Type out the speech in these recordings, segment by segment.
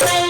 Bye-bye.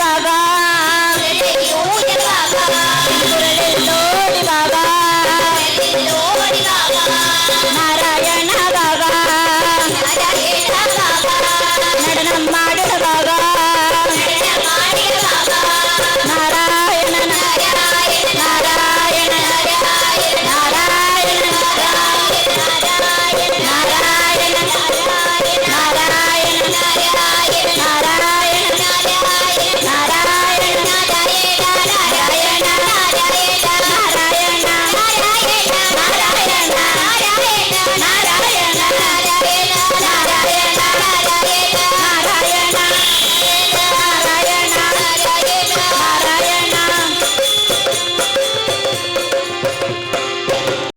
Baba കുരളിൽ Todi Baba Narayana Baba Natanam മാടുക